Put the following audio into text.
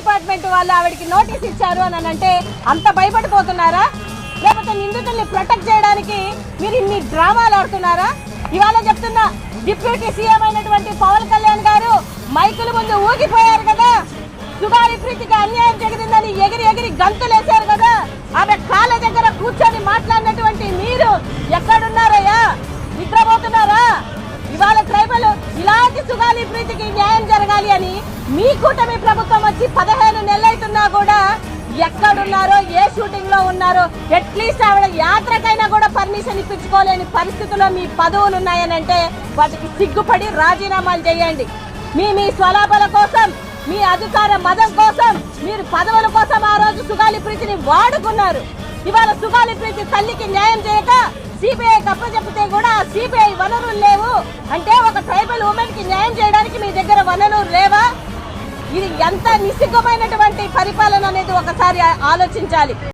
Department వాళ్ళు ఆవిడకి notice ఇచ్చారు అని అంటే అంత భయపడిపోతున్నారా? లేకపోతే నిందితుల్ని ప్రొటెక్ట్ చేయడానికి మీరు ఇన్ని డ్రామాలు ఆడుతున్నారా? ఇవాళ చెప్తున్నా డిప్యూటీ సీఎం అయినటువంటి పవన్ కళ్యాణ్ గారు మైకుల ముందు ఊగిపోయారు కదా? సుగారి ప్రీతికి అన్యాయం జరిగిందని ఎగిరి ఎగిరి గంతులేశారు కదా? ఆమె కాళ్ళ దగ్గర కూర్చొని మాట్లాడినటువంటి మీరు ఎక్కడున్నారయ్యా? నిద్రపోతున్నారా? ఇవాళ ట్రైబల్ ఇలాంటి సుగాలి ప్రీతికి న్యాయం జరగాలి అని మీ కూటమి ప్రభుత్వం వచ్చి పదిహేను నెలలైతున్నా కూడా ఎక్కడున్నారో ఏ షూటింగ్లో ఉన్నారో అట్లీస్ట్ ఆవిడ యాత్రకైనా కూడా పర్మిషన్ ఇప్పించుకోలేని పరిస్థితుల్లో మీ పదవులు ఉన్నాయనంటే వాటికి సిగ్గుపడి రాజీనామాలు చేయండి. మీ మీ స్వలాభాల కోసం మీ అధికార మదం కోసం మీరు పదవుల కోసం ఆ రోజు సుగాలి ప్రీతిని వాడుకున్నారు. ఇవాళ సుగాలి ప్రీతి తల్లికి న్యాయం చేయక సిబిఐ చెప్తే కూడా సిబిఐ వనరులు లేవు. అంటే ఒక ట్రైబల్ ఉమెన్కి న్యాయం చేయడానికి మీ దగ్గర వనరులు లేవు. ఇది ఎంత నిస్సిగ్గమైనటువంటి పరిపాలన అనేది ఒకసారి ఆలోచించాలి.